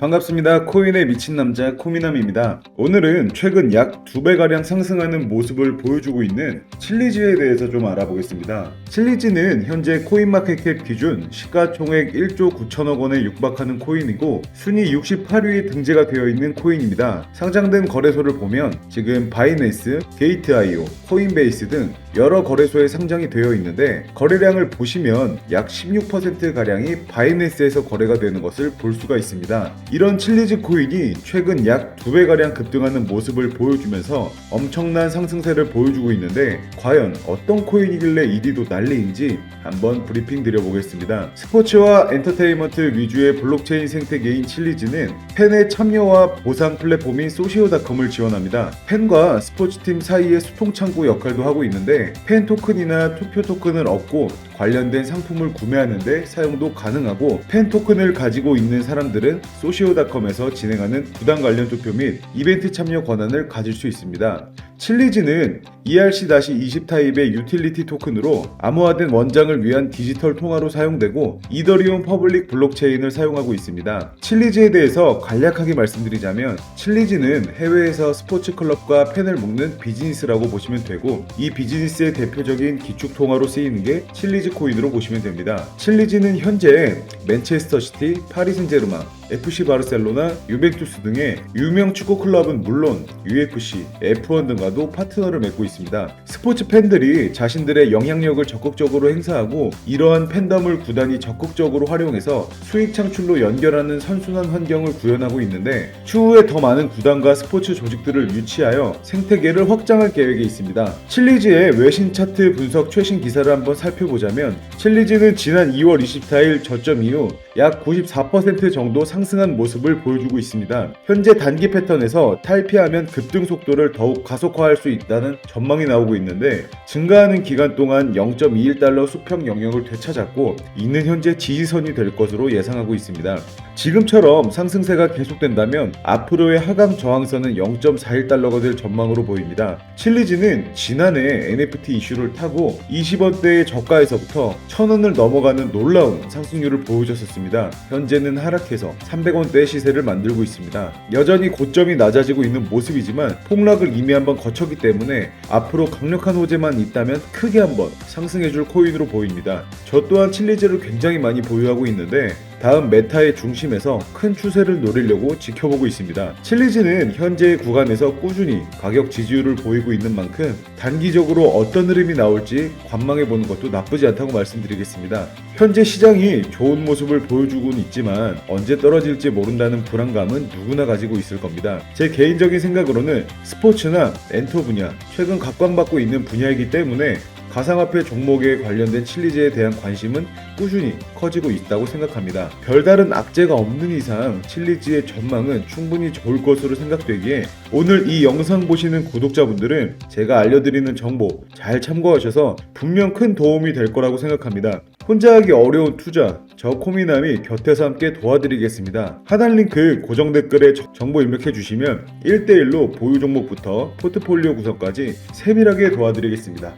반갑습니다. 코인에 미친 남자 코미남입니다. 오늘은 최근 약두 배가량 상승하는 모습을 보여주고 있는 칠리즈에 대해서 좀 알아보겠습니다. 칠리즈는 현재 코인마켓캡 기준 시가총액 1조 9천억 원에 육박하는 코인이고 순위 68위에 등재가 되어 있는 코인입니다. 상장된 거래소를 보면 지금 바이낸스, 게이트아이오, 코인베이스 등 여러 거래소에 상장이 되어 있는데 거래량을 보시면 약 16%가량이 바이낸스에서 거래가 되는 것을 볼 수가 있습니다. 이런 칠리즈 코인이 최근 약 2배가량 급등하는 모습을 보여주면서 엄청난 상승세를 보여주고 있는데 과연 어떤 코인이길래 1위도 난리인지 한번 브리핑 드려보겠습니다. 스포츠와 엔터테인먼트 위주의 블록체인 생태계인 칠리즈는 팬의 참여와 보상 플랫폼인 소시오닷컴을 지원합니다. 팬과 스포츠팀 사이의 소통창구 역할도 하고 있는데 팬 토큰이나 투표 토큰을 얻고 관련된 상품을 구매하는데 사용도 가능하고 팬 토큰을 가지고 있는 사람들은 소시오닷컴에서 진행하는 부당 관련 투표 및 이벤트 참여 권한을 가질 수 있습니다. 칠리즈는 ERC-20 타입의 유틸리티 토큰으로 암호화된 원장을 위한 디지털 통화로 사용되고 이더리움 퍼블릭 블록체인을 사용하고 있습니다. 칠리즈에 대해서 간략하게 말씀드리자면 칠리즈는 해외에서 스포츠 클럽과 팬을 묶는 비즈니스라고 보시면 되고 이 비즈니스의 대표적인 기축 통화로 쓰이는 게 칠리즈 코인으로 보시면 됩니다. 칠리즈는 현재 맨체스터 시티, 파리 생제르맹, FC 바르셀로나, 유벤투스 등의 유명 축구 클럽은 물론 UFC, F1 등과도 파트너를 맺고 있습니다. 스포츠 팬들이 자신들의 영향력을 적극적으로 행사하고 이러한 팬덤을 구단이 적극적으로 활용해서 수익 창출로 연결하는 선순환 환경을 구현하고 있는데 추후에 더 많은 구단과 스포츠 조직들을 유치하여 생태계를 확장할 계획에 있습니다. 칠리즈의 외신 차트 분석 최신 기사를 한번 살펴보자면 칠리즈는 지난 2월 24일 저점 이후 약 94% 정도 상 승한 모습을 보여주고 있습니다. 현재 단기 패턴에서 탈피하면 급등 속도를 더욱 가속화할 수 있다는 전망이 나오고 있는데 증가하는 기간 동안 0.21달러 수평 영역을 되찾았고 이는 현재 지지선이 될 것으로 예상하고 있습니다. 지금처럼 상승세가 계속된다면 앞으로의 하강 저항선은 0.41달러가 될 전망으로 보입니다. 칠리즈는 지난해 NFT 이슈를 타고 20원대의 저가에서부터 1000원을 넘어가는 놀라운 상승률을 보여줬었습니다. 현재는 하락해서 300원대의 시세를 만들고 있습니다. 여전히 고점이 낮아지고 있는 모습이지만 폭락을 이미 한번 거쳤기 때문에 앞으로 강력한 호재만 있다면 크게 한번 상승해줄 코인으로 보입니다. 저 또한 칠리즈를 굉장히 많이 보유하고 있는데 다음 메타의 중심에서 큰 추세를 노리려고 지켜보고 있습니다. 칠리즈는 현재 구간에서 꾸준히 가격 지지율을 보이고 있는 만큼 단기적으로 어떤 흐름이 나올지 관망해 보는 것도 나쁘지 않다고 말씀드리겠습니다. 현재 시장이 좋은 모습을 보여주고는 있지만 언제 떨어질지 모른다는 불안감은 누구나 가지고 있을 겁니다. 제 개인적인 생각으로는 스포츠나 엔터 분야 최근 각광받고 있는 분야이기 때문에 가상화폐 종목에 관련된 칠리즈에 대한 관심은 꾸준히 커지고 있다고 생각합니다. 별다른 악재가 없는 이상 칠리즈의 전망은 충분히 좋을 것으로 생각되기에 오늘 이 영상 보시는 구독자분들은 제가 알려드리는 정보 잘 참고하셔서 분명 큰 도움이 될 거라고 생각합니다. 혼자 하기 어려운 투자, 저 코미남이 곁에서 함께 도와드리겠습니다. 하단 링크 고정 댓글에 저- 정보 입력해 주시면 1대1로 보유 종목부터 포트폴리오 구성까지 세밀하게 도와드리겠습니다.